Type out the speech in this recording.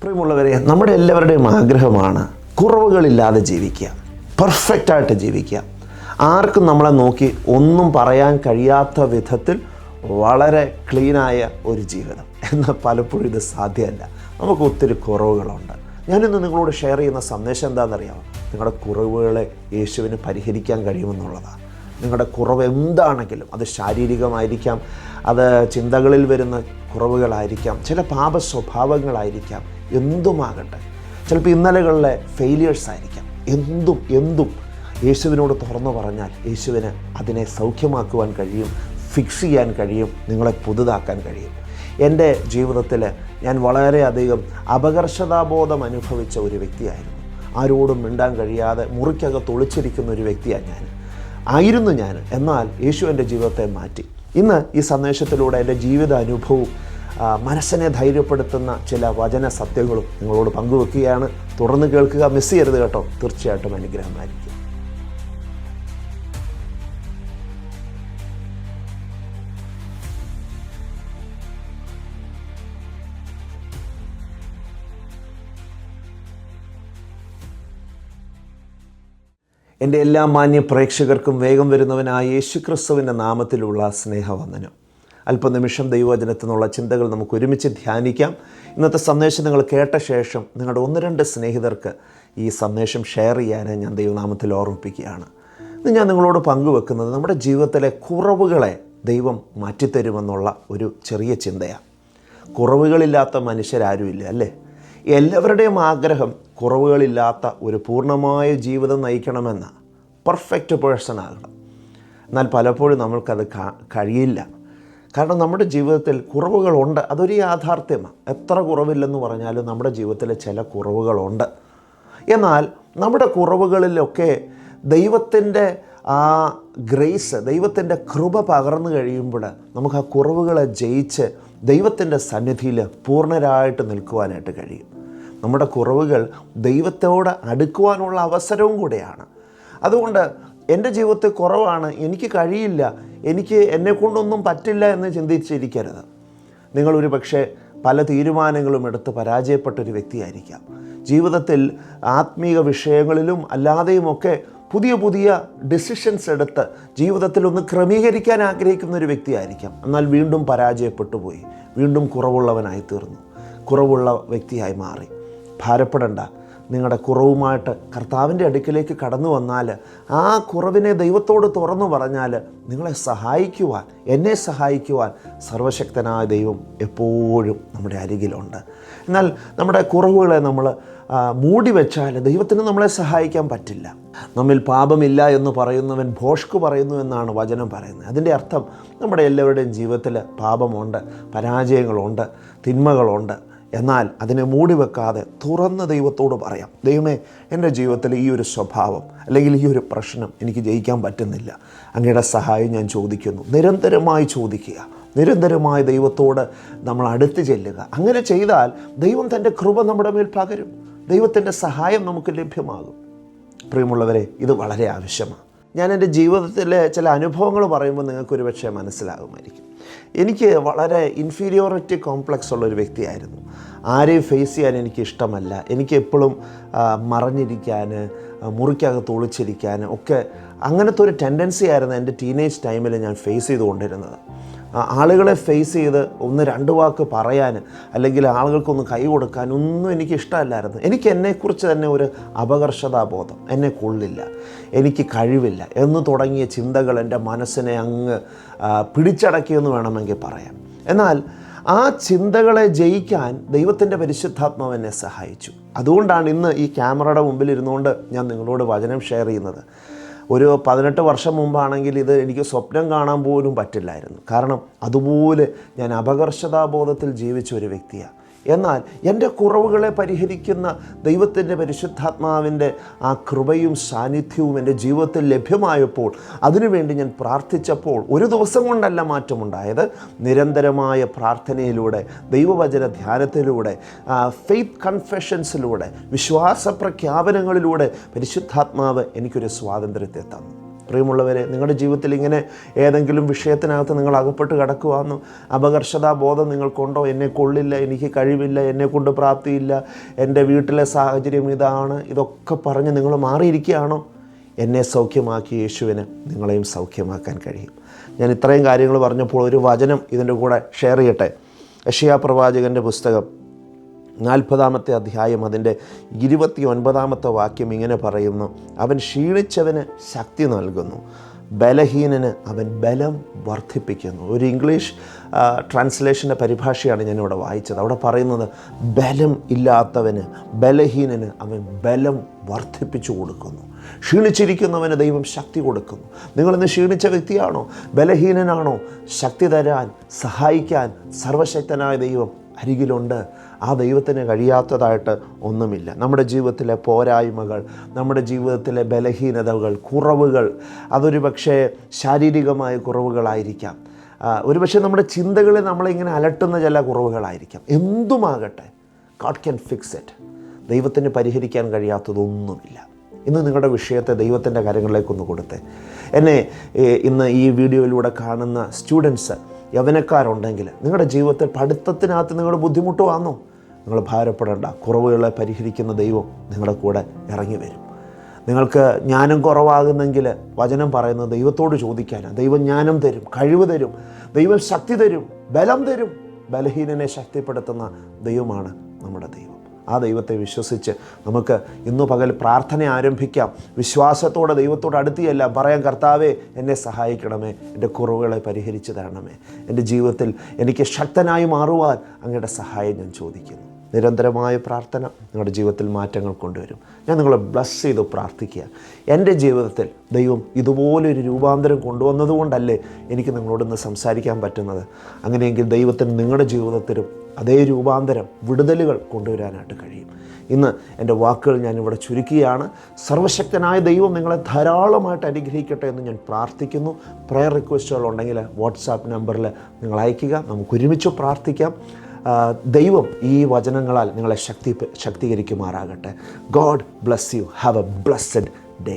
പ്രിയമുള്ളവരെ നമ്മുടെ എല്ലാവരുടെയും ആഗ്രഹമാണ് കുറവുകളില്ലാതെ ജീവിക്കുക പെർഫെക്റ്റായിട്ട് ജീവിക്കുക. ആർക്കും നമ്മളെ നോക്കി ഒന്നും പറയാൻ കഴിയാത്ത വിധത്തിൽ വളരെ ക്ലീനായ ഒരു ജീവിതം. എന്നാൽ പലപ്പോഴും ഇത് സാധ്യമല്ല. നമുക്ക് ഒത്തിരി കുറവുകളുണ്ട്. ഞാനിന്ന് നിങ്ങളോട് ഷെയർ ചെയ്യുന്ന സന്ദേശം എന്താണെന്നറിയാമോ? നിങ്ങളുടെ കുറവുകളെ യേശുവിന് പരിഹരിക്കാൻ കഴിയുമെന്നുള്ളതാണ്. നിങ്ങളുടെ കുറവ് എന്താണെങ്കിലും അത് ശാരീരികമായിരിക്കാം അത് ചിന്തകളിൽ വരുന്ന കുറവുകളായിരിക്കാം ചില പാപ സ്വഭാവങ്ങളായിരിക്കാം എന്തുമാകട്ടെ. ചിലപ്പോൾ ഇന്നലകളിലെ ഫെയിലിയേഴ്സ് ആയിരിക്കാം. എന്തും എന്തും. യേശുവിനോട് തുറന്നു പറഞ്ഞാൽ യേശുവിന് അതിനെ സൗഖ്യമാക്കുവാൻ കഴിയും ഫിക്സ് ചെയ്യാൻ കഴിയും നിങ്ങളെ പുതുതാക്കാൻ കഴിയും. എന്റെ ജീവിതത്തിൽ ഞാൻ വളരെയധികം അപകർഷതാബോധം അനുഭവിച്ച ഒരു വ്യക്തിയായിരുന്നു. ആരോടും മിണ്ടാൻ കഴിയാതെ മുറിക്കകത്ത് ഒളിച്ചിരിക്കുന്ന ഒരു വ്യക്തിയാണ് ഞാൻ. ആയിരുന്നു ഞാൻ. എന്നാൽ യേശു എന്റെ ജീവിതത്തെ മാറ്റി. ഇന്ന് ഈ സന്ദേശത്തിലൂടെ എന്റെ ജീവിത അനുഭവവും മനസ്സിനെ ധൈര്യപ്പെടുത്തുന്ന ചില വചന സത്യങ്ങളും നിങ്ങളോട് പങ്കുവെക്കുകയാണ്. തുടർന്ന് കേൾക്കുക മിസ് ചെയ്യരുത് കേട്ടോ. തീർച്ചയായിട്ടും അനുഗ്രഹമായിരിക്കും. എന്റെ എല്ലാ മാന്യ പ്രേക്ഷകർക്കും വേഗം വരുന്നവനായ യേശു ക്രിസ്തുവിന്റെ നാമത്തിലുള്ള സ്നേഹവന്ദനം. അല്പനിമിഷം ദൈവവചനത്തിൽ നിന്നുള്ള ചിന്തകൾ നമുക്ക് ഒരുമിച്ച് ധ്യാനിക്കാം. ഇന്നത്തെ സന്ദേശം നിങ്ങൾ കേട്ട ശേഷം നിങ്ങളുടെ ഒന്ന് രണ്ട് സ്നേഹിതർക്ക് ഈ സന്ദേശം ഷെയർ ചെയ്യാൻ ഞാൻ ദൈവനാമത്തിൽ ഓർമ്മിപ്പിക്കുകയാണ്. ഇന്ന് ഞാൻ നിങ്ങളോട് പങ്കുവെക്കുന്നത് നമ്മുടെ ജീവിതത്തിലെ കുറവുകളെ ദൈവം മാറ്റിത്തരുമെന്നുള്ള ഒരു ചെറിയ ചിന്തയാണ്. കുറവുകളില്ലാത്ത മനുഷ്യരാരുമില്ല അല്ലേ? എല്ലാവരുടെയും ആഗ്രഹം കുറവുകളില്ലാത്ത ഒരു പൂർണമായ ജീവിതം നയിക്കണമെന്ന പെർഫെക്റ്റ് പേഴ്സൺ ആകണം. എന്നാൽ പലപ്പോഴും നമ്മൾക്കത് കഴിയില്ല. കാരണം നമ്മുടെ ജീവിതത്തിൽ കുറവുകളുണ്ട്. അതൊരു യാഥാർത്ഥ്യമാണ്. എത്ര കുറവില്ലെന്ന് പറഞ്ഞാലും നമ്മുടെ ജീവിതത്തിൽ ചില കുറവുകളുണ്ട്. എന്നാൽ നമ്മുടെ കുറവുകളിലൊക്കെ ദൈവത്തിന്റെ ആ ഗ്രേസ് ദൈവത്തിന്റെ കൃപ പകർന്നു കഴിയുമ്പോൾ നമുക്ക് ആ കുറവുകളെ ജയിച്ച് ദൈവത്തിന്റെ സന്നിധിയിൽ പൂർണരായിട്ട് നിൽക്കുവാനായിട്ട് കഴിയും. നമ്മുടെ കുറവുകൾ ദൈവത്തോട് അടുക്കുവാനുള്ള അവസരവും കൂടെയാണ്. അതുകൊണ്ട് എന്റെ ജീവിതത്തിൽ കുറവാണ് എനിക്ക് കഴിയില്ല എനിക്ക് എന്നെക്കൊണ്ടൊന്നും പറ്റില്ല എന്ന് ചിന്തിച്ചിരിക്കരുത്. നിങ്ങളൊരു പക്ഷേ പല തീരുമാനങ്ങളും എടുത്ത് പരാജയപ്പെട്ടൊരു വ്യക്തിയായിരിക്കാം. ജീവിതത്തിൽ ആത്മീയ വിഷയങ്ങളിലും അല്ലാതെയുമൊക്കെ പുതിയ പുതിയ ഡിസിഷൻസ് എടുത്ത് ജീവിതത്തിൽ ഒന്ന് ക്രമീകരിക്കാൻ ആഗ്രഹിക്കുന്ന ഒരു വ്യക്തിയായിരിക്കാം. എന്നാൽ വീണ്ടും പരാജയപ്പെട്ടു പോയി വീണ്ടും കുറവുള്ളവനായി തീർന്നു. കുറവുള്ള വ്യക്തിയായി മാറി. ഭാരപ്പെടണ്ട. നിങ്ങളുടെ കുറവുമായിട്ട് കർത്താവിന്റെ അടുക്കിലേക്ക് കടന്നു വന്നാൽ ആ കുറവിനെ ദൈവത്തോട് തുറന്നു പറഞ്ഞാൽ നിങ്ങളെ സഹായിക്കുവാൻ എന്നെ സഹായിക്കുവാൻ സർവശക്തനായ ദൈവം എപ്പോഴും നമ്മുടെ അരികിലുണ്ട്. എന്നാൽ നമ്മുടെ കുറവുകളെ നമ്മൾ മൂടി വെച്ചാൽ ദൈവത്തിന് നമ്മളെ സഹായിക്കാൻ പറ്റില്ല. നമ്മിൽ പാപമില്ല എന്ന് പറയുന്നവൻ ഭോഷ്ക് പറയുന്നു എന്നാണ് വചനം പറയുന്നത്. അതിന്റെ അർത്ഥം നമ്മുടെ എല്ലാവരുടെയും ജീവിതത്തിൽ പാപമുണ്ട് പരാജയങ്ങളുണ്ട് തിന്മകളുണ്ട്. എന്നാൽ അതിനെ മൂടി വെക്കാതെ തുറന്ന് ദൈവത്തോട് പറയാം ദൈവമേ എന്റെ ജീവിതത്തിൽ ഈ ഒരു സ്വഭാവം അല്ലെങ്കിൽ ഈ ഒരു പ്രശ്നം എനിക്ക് ജയിക്കാൻ പറ്റുന്നില്ല. അങ്ങയുടെ സഹായം ഞാൻ ചോദിക്കുന്നു. നിരന്തരമായി ചോദിക്കുക. നിരന്തരമായി ദൈവത്തോട് നമ്മൾ അടുത്ത് ചെല്ലുക. അങ്ങനെ ചെയ്താൽ ദൈവം തന്റെ കൃപ നമ്മുടെ മേൽ പകരും. ദൈവത്തിന്റെ സഹായം നമുക്ക് ലഭ്യമാകും. പ്രിയമുള്ളവരെ ഇത് വളരെ ആവശ്യമാണ്. ഞാൻ എന്റെ ജീവിതത്തിലെ ചില അനുഭവങ്ങൾ പറയുമ്പോൾ നിങ്ങൾക്ക് ഒരു പക്ഷേ മനസ്സിലാകുമായിരിക്കും. എനിക്ക് വളരെ ഇൻഫീരിയോറിറ്റി കോംപ്ലക്സ് ഉള്ളൊരു വ്യക്തിയായിരുന്നു. ആരെയും ഫേസ് ചെയ്യാൻ എനിക്ക് ഇഷ്ടമല്ല. എനിക്ക് എപ്പോഴും മറഞ്ഞിരിക്കാൻ മുറിക്കകത്ത് ഒളിച്ചിരിക്കാൻ ഒക്കെ അങ്ങനത്തെ ഒരു ടെൻഡൻസി ആയിരുന്നു എന്റെ ടീനേജ് ടൈമിൽ ഞാൻ ഫേസ് ചെയ്തുകൊണ്ടിരുന്നത്. ആളുകളെ ഫേസ് ചെയ്ത് ഒന്ന് രണ്ട് വാക്ക് പറയാൻ അല്ലെങ്കിൽ ആളുകൾക്കൊന്ന് കൈ കൊടുക്കാൻ ഒന്നും എനിക്ക് ഇഷ്ടമല്ലായിരുന്നു. എനിക്ക് എന്നെക്കുറിച്ച് തന്നെ ഒരു അപകർഷതാബോധം. എന്നെ കൊള്ളില്ല. എനിക്ക് കഴിവില്ല എന്ന് തുടങ്ങിയ ചിന്തകൾ എന്റെ മനസ്സിനെ അങ്ങ് പിടിച്ചടക്കിയെന്ന് വേണമെങ്കിൽ പറയാം. എന്നാൽ ആ ചിന്തകളെ ജയിക്കാൻ ദൈവത്തിന്റെ പരിശുദ്ധാത്മാവ് എന്നെ സഹായിച്ചു. അതുകൊണ്ടാണ് ഇന്ന് ഈ ക്യാമറയുടെ മുമ്പിൽ ഇരുന്നുകൊണ്ട് ഞാൻ നിങ്ങളോട് വചനം ഷെയർ ചെയ്യുന്നത്. ഒരു പതിനെട്ട് വർഷം മുമ്പാണെങ്കിൽ ഇത് എനിക്ക് സ്വപ്നം കാണാൻ പോലും പറ്റില്ലായിരുന്നു. കാരണം അതുപോലെ ഞാൻ അപകർഷതാബോധത്തിൽ ജീവിച്ച ഒരു വ്യക്തിയാണ്. എന്നാൽ എന്റെ കുറവുകളെ പരിഹരിക്കുന്ന ദൈവത്തിന്റെ പരിശുദ്ധാത്മാവിന്റെ ആ കൃപയും സാന്നിധ്യവും എന്റെ ജീവിതത്തിൽ ലഭ്യമായപ്പോൾ അതിനുവേണ്ടി ഞാൻ പ്രാർത്ഥിച്ചപ്പോൾ ഒരു ദിവസം കൊണ്ടല്ല മാറ്റമുണ്ടായത്. നിരന്തരമായ പ്രാർത്ഥനയിലൂടെ ദൈവവചന ധ്യാനത്തിലൂടെ ഫെയ്ത്ത് കൺഫെഷൻസിലൂടെ വിശ്വാസ പ്രഖ്യാപനങ്ങളിലൂടെ പരിശുദ്ധാത്മാവ് എനിക്കൊരു സ്വാതന്ത്ര്യത്തെ തന്നു. പ്രിയമുള്ളവരെ നിങ്ങളുടെ ജീവിതത്തിൽ ഇങ്ങനെ ഏതെങ്കിലും വിഷയത്തിനകത്ത് നിങ്ങൾ അകപ്പെട്ട് കിടക്കുവാന്നോ അപകർഷതാ ബോധം നിങ്ങൾക്കുണ്ടോ? എന്നെ കൊള്ളില്ല എനിക്ക് കഴിവില്ല എന്നെ കൊണ്ട് പ്രാപ്തിയില്ല എന്റെ വീട്ടിലെ സാഹചര്യം ഇതാണ് ഇതൊക്കെ പറഞ്ഞ് നിങ്ങൾ മാറിയിരിക്കുകയാണോ? എന്നെ സൗഖ്യമാക്കി യേശുവിന് നിങ്ങളെയും സൗഖ്യമാക്കാൻ കഴിയും. ഞാൻ ഇത്രയും കാര്യങ്ങൾ പറഞ്ഞപ്പോൾ ഒരു വചനം ഇതിന്റെ കൂടെ ഷെയർ ചെയ്യട്ടെ. യഷിയാ പ്രവാചകന്റെ പുസ്തകം നാൽപ്പതാമത്തെ അധ്യായം അതിന്റെ ഇരുപത്തി ഒൻപതാമത്തെ വാക്യം ഇങ്ങനെ പറയുന്നു. അവൻ ക്ഷീണിച്ചവന് ശക്തി നൽകുന്നു. ബലഹീനന് അവൻ ബലം വർദ്ധിപ്പിക്കുന്നു. ഒരു ഇംഗ്ലീഷ് ട്രാൻസ്ലേഷന്റെ പരിഭാഷയാണ് ഞാനിവിടെ വായിച്ചത്. അവിടെ പറയുന്നത് ബലം ഇല്ലാത്തവന് ബലഹീനന് അവൻ ബലം വർദ്ധിപ്പിച്ചു കൊടുക്കുന്നു. ക്ഷീണിച്ചിരിക്കുന്നവന് ദൈവം ശക്തി കൊടുക്കുന്നു. നിങ്ങളിന്ന് ക്ഷീണിച്ച വ്യക്തിയാണോ? ബലഹീനനാണോ? ശക്തി തരാൻ സഹായിക്കാൻ സർവശക്തനായ ദൈവം അരികിലുണ്ട്. ആ ദൈവത്തിന് കഴിയാത്തതായിട്ട് ഒന്നുമില്ല. നമ്മുടെ ജീവിതത്തിലെ പോരായ്മകൾ നമ്മുടെ ജീവിതത്തിലെ ബലഹീനതകൾ കുറവുകൾ അതൊരു പക്ഷേ ശാരീരികമായ കുറവുകളായിരിക്കാം. ഒരുപക്ഷെ നമ്മുടെ ചിന്തകളെ നമ്മളിങ്ങനെ അലട്ടുന്ന ചില കുറവുകളായിരിക്കാം. എന്തുമാകട്ടെ ഗാഡ് ക്യാൻ ഫിക്സ് ഇറ്റ് ദൈവത്തിന് പരിഹരിക്കാൻ കഴിയാത്തതൊന്നുമില്ല. ഇന്ന് നിങ്ങളുടെ വിഷയത്തെ ദൈവത്തിന്റെ കാര്യങ്ങളിലേക്കൊന്ന് കൊടുത്തേ. എന്നെ ഇന്ന് ഈ വീഡിയോയിലൂടെ കാണുന്ന സ്റ്റുഡൻസ് യവനക്കാരുണ്ടെങ്കിൽ നിങ്ങളുടെ ജീവിതത്തിൽ പഠിത്തത്തിനകത്ത് നിങ്ങളുടെ ബുദ്ധിമുട്ട് വന്നു? നിങ്ങൾ ഭാരപ്പെടേണ്ട. കുറവുകളെ പരിഹരിക്കുന്ന ദൈവം നിങ്ങളുടെ കൂടെ ഇറങ്ങി വരും. നിങ്ങൾക്ക് ജ്ഞാനം കുറവാകുന്നെങ്കിൽ വചനം പറയുന്നത് ദൈവത്തോട് ചോദിക്കാനാണ്. ദൈവം ജ്ഞാനം തരും കഴിവ് തരും ദൈവം ശക്തി തരും ബലം തരും ബലഹീനനെ ശക്തിപ്പെടുത്തുന്ന ദൈവമാണ് നമ്മുടെ ദൈവം. ആ ദൈവത്തെ വിശ്വസിച്ച് നമുക്ക് ഇന്നു പകൽ പ്രാർത്ഥന ആരംഭിക്കാം. വിശ്വാസത്തോടെ ദൈവത്തോട് അടുത്തിയല്ല പറയാം കർത്താവേ എന്നെ സഹായിക്കണമേ എന്റെ കുറവുകളെ പരിഹരിച്ചു തരണമേ. എന്റെ ജീവിതത്തിൽ എനിക്ക് ശക്തനായി മാറുവാൻ അങ്ങയുടെ സഹായം ഞാൻ ചോദിക്കുന്നു. നിരന്തരമായ പ്രാർത്ഥന നിങ്ങളുടെ ജീവിതത്തിൽ മാറ്റങ്ങൾ കൊണ്ടുവരും. ഞാൻ നിങ്ങളെ ബ്ലസ് ചെയ്ത് പ്രാർത്ഥിക്കുക. എന്റെ ജീവിതത്തിൽ ദൈവം ഇതുപോലൊരു രൂപാന്തരം കൊണ്ടുവന്നതുകൊണ്ടല്ലേ എനിക്ക് നിങ്ങളോടൊന്ന് സംസാരിക്കാൻ പറ്റുന്നത്. അങ്ങനെയെങ്കിൽ ദൈവത്തിന് നിങ്ങളുടെ ജീവിതത്തിലും അതേ രൂപാന്തരം വിടുതലുകൾ കൊണ്ടുവരാനായിട്ട് കഴിയും. ഇന്ന് എന്റെ വാക്കുകൾ ഞാനിവിടെ ചുരുക്കിയാണ് സർവശക്തനായ ദൈവം നിങ്ങളെ ധാരാളമായിട്ട് അനുഗ്രഹിക്കട്ടെ എന്ന് ഞാൻ പ്രാർത്ഥിക്കുന്നു. പ്രയർ റിക്വസ്റ്റുകൾ ഉണ്ടെങ്കിൽ വാട്സാപ്പ് നമ്പറിൽ നിങ്ങൾ അയയ്ക്കുക. നമുക്ക് ഒരുമിച്ച് പ്രാർത്ഥിക്കാം. ദൈവം ഈ വചനങ്ങളാൽ നിങ്ങളെ ശക്തി ശക്തീകരിക്കുമാറാകട്ടെ. God bless you have a blessed day